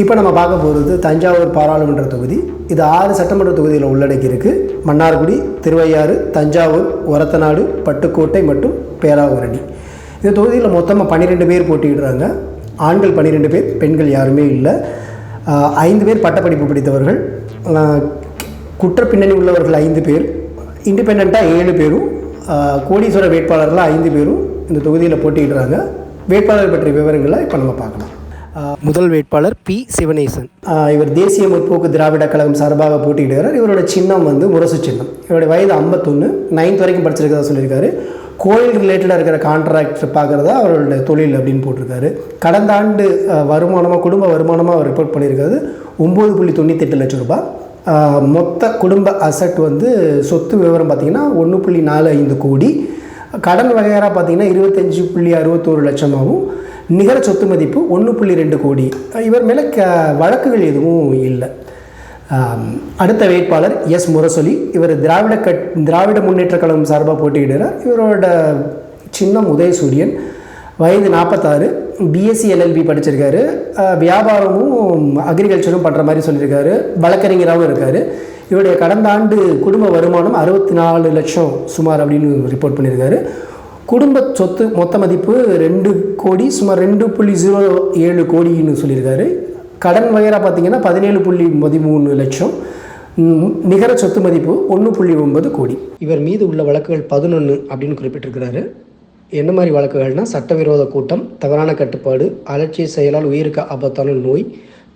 இப்போ நம்ம பார்க்க போகிறது தஞ்சாவூர் பாராளுமன்ற தொகுதி. இது ஆறு சட்டமன்ற தொகுதியில் உள்ளடக்கி இருக்குது மன்னார்குடி திருவையாறு தஞ்சாவூர் ஒரத்தநாடு பட்டுக்கோட்டை மற்றும் பேராவூரணி. இந்த தொகுதியில் மொத்தமாக பன்னிரெண்டு பேர் போட்டியிடுறாங்க. ஆண்கள் பன்னிரெண்டு பேர் பெண்கள் யாருமே இல்லை. ஐந்து பேர் பட்டப்படிப்பு படித்தவர்கள். குற்ற பின்னணி உள்ளவர்கள் ஐந்து பேர். இண்டிபெண்ட்டாக ஏழு பேரும். கோடீஸ்வர வேட்பாளர்களாக ஐந்து பேரும் இந்த தொகுதியில் போட்டியிடுறாங்க. வேட்பாளர் பற்றிய விவரங்களை இப்போ நம்ம பார்க்கலாம். முதல் வேட்பாளர் பி சிவனேசன். இவர் தேசிய முற்போக்கு திராவிட கழகம் சார்பாக போட்டியிடுகிறார். இவரோட சின்னம் வந்து முரசு சின்னம். இவருடைய வயது ஐம்பத்தொன்று நைன்த் வரைக்கும் படிச்சிருக்கிறதா சொல்லியிருக்காரு. கோயில் ரிலேட்டடாக இருக்கிற கான்ட்ராக்ட் பார்க்குறதா அவரோட தொழில் அப்படின்னு போட்டிருக்காரு. கடந்த ஆண்டு வருமானமாக குடும்ப வருமானமாக அவர் ரிப்போர்ட் பண்ணியிருக்காரு. ஒம்பது புள்ளி தொண்ணூத்தெட்டு லட்சம் ரூபாய். மொத்த குடும்ப அசட் வந்து சொத்து விவரம் பார்த்திங்கன்னா ஒன்று புள்ளி நாலு ஐந்து கோடி. கடன் வகையாராக பார்த்தீங்கன்னா இருபத்தஞ்சி புள்ளி அறுபத்தோரு லட்சமாகவும் நிகர சொத்து மதிப்பு ஒன்று புள்ளி ரெண்டு கோடி. இவர் மேலே க வழக்குகள் எதுவும் இல்லை. அடுத்த வேட்பாளர் எஸ் முரசொலி இவர் திராவிட கட் திராவிட முன்னேற்ற கழகம் சார்பாக போட்டியிடுறார். இவரோட சின்னம் உதயசூரியன் வயது நாற்பத்தாறு பிஎஸ்சி எல்எல்பி படிச்சிருக்காரு. வியாபாரமும் அக்ரிகல்ச்சரும் பண்ணுற மாதிரி சொல்லியிருக்காரு. வழக்கறிஞராகவும் இருக்கார். இவருடைய கடந்த ஆண்டு குடும்ப வருமானம் அறுபத்தி நாலு லட்சம் சுமார் அப்படின்னு ரிப்போர்ட் பண்ணியிருக்காரு. குடும்ப சொத்து மொத்த மதிப்பு ரெண்டு கோடி சுமார் ரெண்டு புள்ளி ஜீரோ ஏழு கோடின்னு சொல்லியிருக்காரு. கடன் வகையாக பார்த்தீங்கன்னா பதினேழு புள்ளி பதிமூணு லட்சம். நிகர சொத்து மதிப்பு ஒன்று புள்ளி ஒன்பது கோடி. இவர் மீது உள்ள வழக்குகள் பதினொன்று அப்படின்னு குறிப்பிட்டிருக்கிறாரு. என்ன மாதிரி வழக்குகள்னா சட்டவிரோத கூட்டம் தவறான கட்டுப்பாடு அலட்சிய செயலால் உயிருக்கு ஆபத்தான நோய்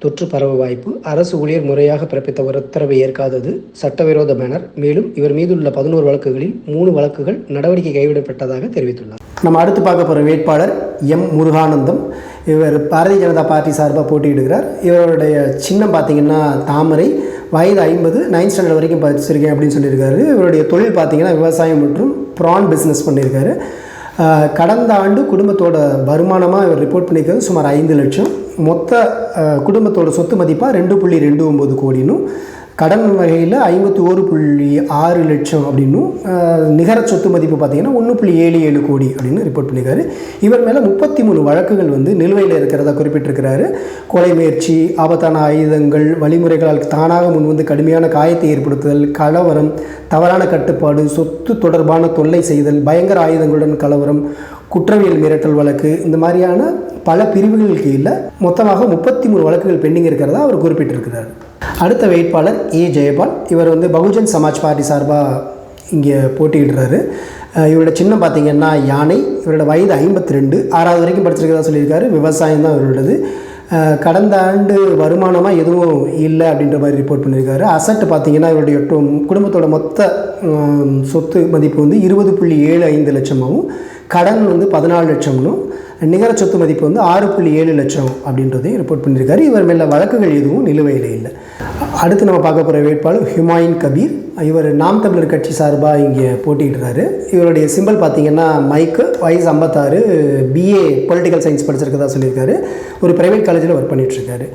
தொற்று பரவ வாய்ப்பு அரசு ஊழியர் முறையாக பிறப்பித்த ஒரு உத்தரவை ஏற்காதது சட்டவிரோத பேனர் மேலும் இவர் மீது உள்ள பதினோரு வழக்குகளில் மூணு வழக்குகள் நடவடிக்கை கைவிடப்பட்டதாக தெரிவித்துள்ளார். நம்ம அடுத்து பார்க்க போகிற வேட்பாளர் எம் முருகானந்தம். இவர் பாரதிய ஜனதா பார்ட்டி சார்பாக போட்டியிடுகிறார். இவருடைய சின்னம் பார்த்தீங்கன்னா தாமரை. வயது ஐம்பது நைன்த் ஸ்டாண்டர்ட் வரைக்கும் படிச்சிருக்கேன் அப்படின்னு சொல்லியிருக்காரு. இவருடைய தொழில் பார்த்தீங்கன்னா விவசாயம் மற்றும் ப்ரான் பிஸ்னஸ் பண்ணியிருக்காரு. கடந்த ஆண்டு குடும்பத்தோட வருமானமாக இவர் ரிப்போர்ட் பண்ணியிருக்கிறது சுமார் ஐந்து லட்சம். மொத்த குடும்பத்தோட சொத்து மதிப்பாக ரெண்டு புள்ளி ரெண்டு ஒம்பது கோடினும் கடன் வகையில் ஐம்பத்தி ஒரு புள்ளி ஆறு லட்சம் அப்படின்னும் நிகர சொத்து மதிப்பு பார்த்தீங்கன்னா ஒன்று புள்ளி ஏழு ஏழு கோடி அப்படின்னு ரிப்போர்ட் பண்ணியிருக்காரு. இவர் மேலே முப்பத்தி மூணு வழக்குகள் வந்து நிலுவையில் இருக்கிறதா குறிப்பிட்டிருக்கிறாரு. கொலை முயற்சி ஆபத்தான ஆயுதங்கள் வழிமுறைகளால் தானாக முன்வந்து கடுமையான காயத்தை ஏற்படுத்துதல் கலவரம் தவறான கட்டுப்பாடு சொத்து தொடர்பான தொல்லை செய்தல் பயங்கர ஆயுதங்களுடன் கலவரம் குற்றவியல் மிரட்டல் வழக்கு இந்த மாதிரியான பல பிரிவுகள் கீழே மொத்தமாக முப்பத்தி மூணு வழக்குகள் பெண்டிங் இருக்கிறதா அவர் குறிப்பிட்டிருக்கிறார். அடுத்த வேட்பாளர் ஏ. ஜெயபால் இவர் வந்து பகுஜன் சமாஜ் பார்ட்டி சார்பாக இங்கே போட்டியிடுறாரு. இவரோட சின்னம் பார்த்தீங்கன்னா யானை இவரோட வயது ஐம்பத்தி ரெண்டு ஆறாவது வரைக்கும் படிச்சிருக்கிறதா சொல்லியிருக்காரு. விவசாயம் தான் இவரோடது கடந்த ஆண்டு வருமானமாக எதுவும் இல்லை அப்படின்ற மாதிரி ரிப்போர்ட் பண்ணியிருக்காரு அசட் பார்த்தீங்கன்னா இவருடைய குடும்பத்தோட மொத்த சொத்து மதிப்பு வந்து இருபது புள்ளி ஏழு ஐந்து லட்சமாகவும் கடன் வந்து பதினாலு லட்சம்னும் நிகர சொத்து மதிப்பு வந்து ஆறு புள்ளி ஏழு லட்சம் அப்படின்றதையும் ரிப்போர்ட் பண்ணியிருக்காரு இவர் மேலே வழக்குகள் எதுவும் நிலுவையில் இல்லை. அடுத்து நம்ம பார்க்க போகிற வேட்பாளர் ஹுமாயின் கபீர். இவர் நாம் தமிழர் கட்சி சார்பாக இங்கே போட்டிடுறாரு இவருடைய சிம்பிள் பார்த்தீங்கன்னா மைக்கு வயசு ஐம்பத்தாறு பிஏ பொலிட்டிக்கல் சயின்ஸ் படிச்சிருக்கதா சொல்லியிருக்காரு. ஒரு ப்ரைவேட் காலேஜில் ஒர்க் பண்ணிகிட்ருக்காரு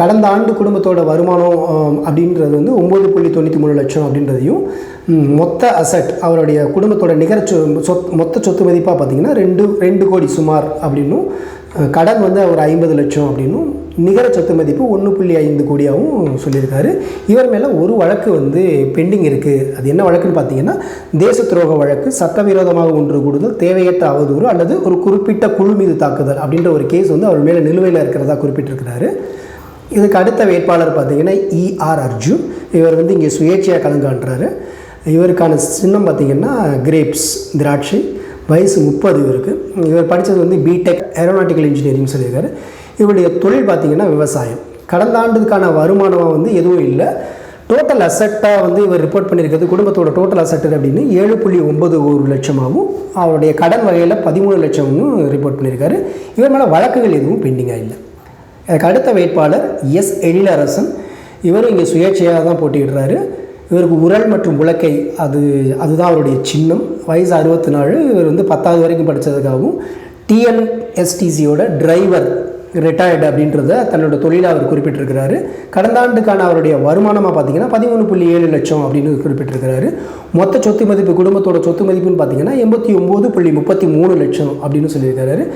கடந்த ஆண்டு குடும்பத்தோட வருமானம் அப்படின்றது வந்து ஒம்பது புள்ளி தொண்ணூற்றி மூணு லட்சம் அப்படின்றதையும் மொத்த அசட் அவருடைய குடும்பத்தோட நிகர சொ சொத் மொத்த சொத்து மதிப்பாக பார்த்தீங்கன்னா ரெண்டு ரெண்டு கோடி சுமார் அப்படின்னும் கடன் வந்து ஒரு ஐம்பது லட்சம் அப்படின்னும் நிகர சொத்து மதிப்பு ஒன்று புள்ளி ஐந்து கோடியாகவும் சொல்லியிருக்காரு. இவர் மேலே ஒரு வழக்கு வந்து பெண்டிங் இருக்குது அது என்ன வழக்குன்னு பார்த்தீங்கன்னா தேச துரோக வழக்கு சட்டவிரோதமாக ஒன்று கூடுதல் தேவையற்ற அவதூறு அல்லது ஒரு குறிப்பிட்ட குழு மீது தாக்குதல் அப்படின்ற ஒரு கேஸ் வந்து அவர் மேலே நிலுவையில் இருக்கிறதா குறிப்பிட்டிருக்கிறாரு. இதுக்கு அடுத்த வேட்பாளர் பார்த்தீங்கன்னா இஆர் அர்ஜுன். இவர் வந்து இங்கே சுயேட்சையாக கலங்காட்டுறாரு இவருக்கான சின்னம் பார்த்தீங்கன்னா கிரேப்ஸ் திராட்சை வயசு முப்பது இவருக்கு. இவர் படித்தது வந்து பிடெக் ஏரோனாட்டிக்கல் இன்ஜினியரிங் சொல்லியிருக்காரு. இவருடைய தொழில் பார்த்தீங்கன்னா விவசாயம். கடந்த ஆண்டுக்கான வருமானமாக வந்து எதுவும் இல்லை. டோட்டல் அசட்டாக வந்து இவர் ரிப்போர்ட் பண்ணியிருக்கிறது குடும்பத்தோட டோட்டல் அசட்டு அப்படின்னு ஏழு புள்ளி ஒம்பது ஒரு லட்சமாகவும் அவருடைய கடன் வகையில் பதிமூணு லட்சம்னு ரிப்போர்ட் பண்ணியிருக்காரு. இவர் மேலே வழக்குகள் எதுவும் பெண்டிங்காக இல்லை. அதுக்கு அடுத்த வேட்பாளர் எஸ் எழிலரசன். இவரும் இங்கே சுயேட்சையாக தான் போட்டியிடுறாரு. இவருக்கு உரல் மற்றும் உலக்கை அது அதுதான் அவருடைய சின்னம். வயசு அறுபத்தி நாலு இவர் வந்து பத்தாவது வரைக்கும் படித்ததுக்காகவும் டிஎன்எஸ்டிசியோட டிரைவர் ரிட்டையர்டு அப்படின்றத தன்னோட தொழிலை அவர் குறிப்பிட்டிருக்கிறாரு. கடந்த ஆண்டுக்கான அவருடைய வருமானமாக பார்த்தீங்கன்னா பதிமூணு புள்ளி ஏழு லட்சம் அப்படின்னு குறிப்பிட்டிருக்கிறாரு. மொத்த சொத்து மதிப்பு குடும்பத்தோட சொத்து மதிப்புன்னு பார்த்தீங்கன்னா எண்பத்தி ஒம்பது புள்ளி முப்பத்தி மூணு லட்சம் அப்படின்னு சொல்லியிருக்காரு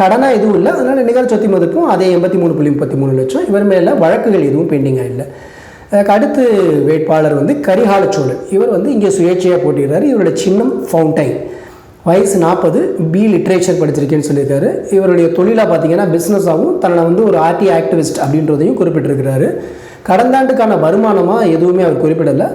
கடனாக எதுவும் இல்லை அதனால் நிகர சொத்து மதிப்பும் அதே எண்பத்தி மூணு புள்ளி முப்பத்தி மூணு லட்சம். இவர் மேலே வழக்குகள் எதுவும் பெண்டிங்காக இல்லை. அதுக்கு அடுத்து வேட்பாளர் வந்து கரிகாலச்சோழன். இவர் வந்து இங்கே சுயேட்சையாக போட்டிடுறாரு இவரோட சின்னம் ஃபவுண்டைன் வயசு நாற்பது பி லிட்ரேச்சர் படிச்சிருக்கேன்னு சொல்லியிருக்காரு. இவருடைய தொழிலாக பார்த்தீங்கன்னா பிஸ்னஸாகவும் தன்னை வந்து ஒரு ஆர்டி ஆக்டிவிஸ்ட் அப்படின்றதையும் குறிப்பிட்டிருக்கிறாரு. கடந்த ஆண்டுக்கான வருமானமாக எதுவுமே அவர் குறிப்பிடலை.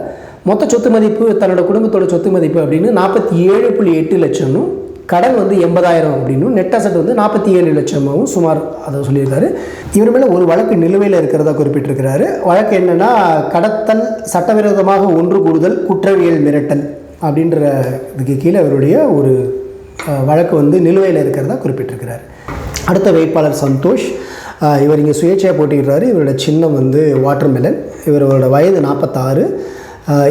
மொத்த சொத்து மதிப்பு தன்னோட குடும்பத்தோட சொத்து மதிப்பு அப்படின்னு நாற்பத்தி ஏழு புள்ளி எட்டு லட்சம்னும் கடன் வந்து எண்பதாயிரம் அப்படின்னும் நெட் அசட் வந்து நாற்பத்தி ஏழு லட்சமாகவும் சுமார் அதை சொல்லியிருக்காரு. இவர் மேலே ஒரு வழக்கு நிலுவையில் இருக்கிறதா குறிப்பிட்டிருக்கிறாரு. வழக்கு என்னென்னா கடத்தல் சட்டவிரோதமாக ஒன்று கூடுதல் குற்றவியல் மிரட்டல் அப்படின்ற இதுக்கு கீழே அவருடைய ஒரு வழக்கு வந்து நிலுவையில் இருக்கிறதா குறிப்பிட்டிருக்கிறார். அடுத்த வேட்பாளர் சந்தோஷ் இவர் இங்கே சுயேட்சையாக போட்டிடுறாரு இவரோட சின்னம் வந்து வாட்டர்மெலன் இவரோட வயது நாற்பத்தாறு.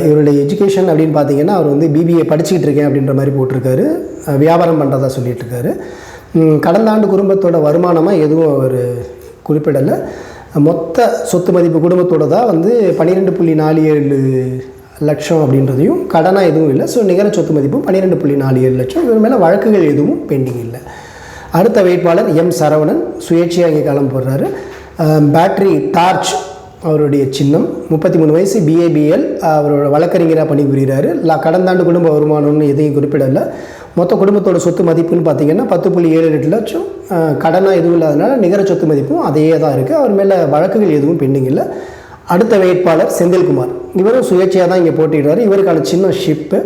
இவருடைய எஜுகேஷன் அப்படின்னு பார்த்தீங்கன்னா அவர் வந்து பிபிஏ படிச்சுக்கிட்டு இருக்கேன் அப்படின்ற மாதிரி போட்டிருக்காரு. வியாபாரம் பண்ணுறதா சொல்லிட்டு இருக்காரு கடந்த ஆண்டு குடும்பத்தோட வருமானமாக எதுவும் அவர் குறிப்பிடலை. மொத்த சொத்து மதிப்பு குடும்பத்தோட தான் வந்து பன்னிரெண்டு புள்ளி நாலு ஏழு லட்சம் அப்படின்றதையும் கடனாக எதுவும் இல்லை. ஸோ நிகர சொத்து மதிப்பு பன்னிரெண்டு புள்ளி நாலு ஏழு லட்சம். இவர் மேலே வழக்குகள் எதுவும் பெண்டிங் இல்லை. அடுத்த வேட்பாளர் எம் சரவணன் சுயேட்சையாக இங்கே களம் போடுறாரு பேட்ரி டார்ச் அவருடைய சின்னம். முப்பத்தி மூணு வயசு பிஏபிஎல் அவரோட வழக்கறிஞராக பணிபுரிகிறாரு. லா- கடந்த ஆண்டு குடும்ப வருமானம்னு எதையும் குறிப்பிடலை. மொத்த குடும்பத்தோட சொத்து மதிப்புன்னு பார்த்தீங்கன்னா பத்து புள்ளி ஏழு எட்டு லட்சம். கடனாக எதுவும் இல்லாதனால நிகர சொத்து மதிப்பும் அதே தான் இருக்குது அவர் மேலே வழக்குகள் எதுவும் பெண்டிங் இல்லை. அடுத்த வேட்பாளர் செந்தில்குமார். இவரும் சுயேட்சையாக தான் இங்கே போட்டிடுறாரு இவருக்கான சின்ன ஷிப்பு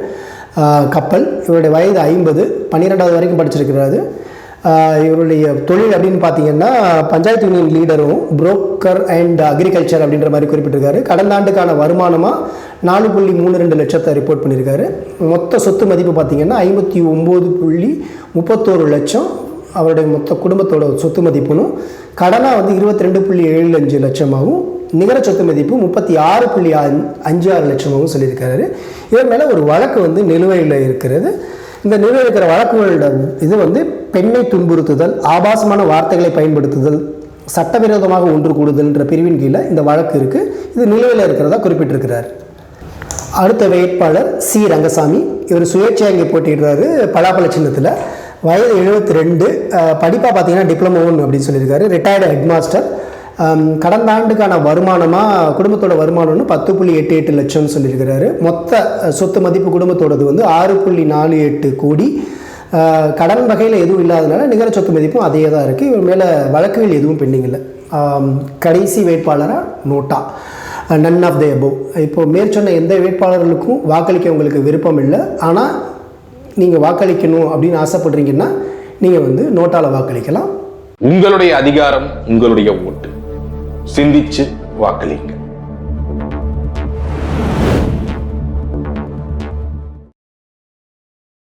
கப்பல் இவருடைய வயது ஐம்பது பன்னிரெண்டாவது வரைக்கும் படிச்சிருக்கிறாரு. இவருடைய தொழில் அப்படின்னு பார்த்தீங்கன்னா பஞ்சாயத்து யூனியன் லீடரும் புரோக்கர் அண்ட் அக்ரிகல்ச்சர் அப்படின்ற மாதிரி குறிப்பிட்டிருக்காரு. கடந்த ஆண்டுக்கான வருமானமாக நாலு புள்ளி மூணு ரெண்டு லட்சத்தை ரிப்போர்ட் பண்ணியிருக்காரு. மொத்த சொத்து மதிப்பு பார்த்தீங்கன்னா ஐம்பத்தி ஒம்பது புள்ளி முப்பத்தோரு லட்சம். அவருடைய மொத்த குடும்பத்தோட சொத்து மதிப்புனும் கடனாக வந்து இருபத்தி ரெண்டு புள்ளி ஏழு அஞ்சு லட்சமாகவும் நிகர சொத்து மதிப்பு முப்பத்தி ஆறு புள்ளி அஞ்சு ஆறு லட்சமாகவும் சொல்லியிருக்காரு. இதன் மேலே ஒரு வழக்கு வந்து நிலுவையில் இருக்கிறது. இந்த நிலுவையில் இருக்கிற வழக்குகளோட இது வந்து பெண்ணை துன்புறுத்துதல் ஆபாசமான வார்த்தைகளை பயன்படுத்துதல் சட்டவிரோதமாக ஒன்று கூடுதல்ன்ற பிரிவின் கீழே இந்த வழக்கு இருக்குது இது நிலுவையில் இருக்கிறதா குறிப்பிட்டிருக்கிறார். அடுத்த வேட்பாளர் சி. ரங்கசாமி. இவர் சுயேட்சையாக இங்கே போட்டிடுறாரு பலாப்பழ சின்னத்தில். வயது எழுபத்தி ரெண்டு படிப்பாக பார்த்தீங்கன்னா டிப்ளமோ ஒன்று அப்படின்னு சொல்லியிருக்காரு. ரிட்டையர்டு ஹெட்மாஸ்டர் கடந்த ஆண்டுக்கான வருமானமாக குடும்பத்தோட வருமானம்னு பத்து புள்ளி எட்டு எட்டு லட்சம்னு சொல்லியிருக்கிறாரு. மொத்த சொத்து மதிப்பு குடும்பத்தோடது வந்து ஆறு புள்ளி நாலு எட்டு கோடி. கடன் வகையில் எதுவும் இல்லாதனால நிகர சொத்து மதிப்பும் அதே தான் இருக்குது இவர் மேலே வழக்குகள் எதுவும் பெண்டிங் இல்லை. கடைசி வேட்பாளராக NOTA. None of the above இப்போது மேற்சொன்ன எந்த வேட்பாளர்களுக்கும் வாக்களிக்க உங்களுக்கு விருப்பம் இல்லை. ஆனால் நீங்கள் வாக்களிக்கணும் அப்படின்னு ஆசைப்படுறீங்கன்னா நீங்கள் வந்து நோட்டாவில் வாக்களிக்கலாம். உங்களுடைய அதிகாரம் உங்களுடைய ஓட்டு. சிந்திச்சு வாக்களிங்க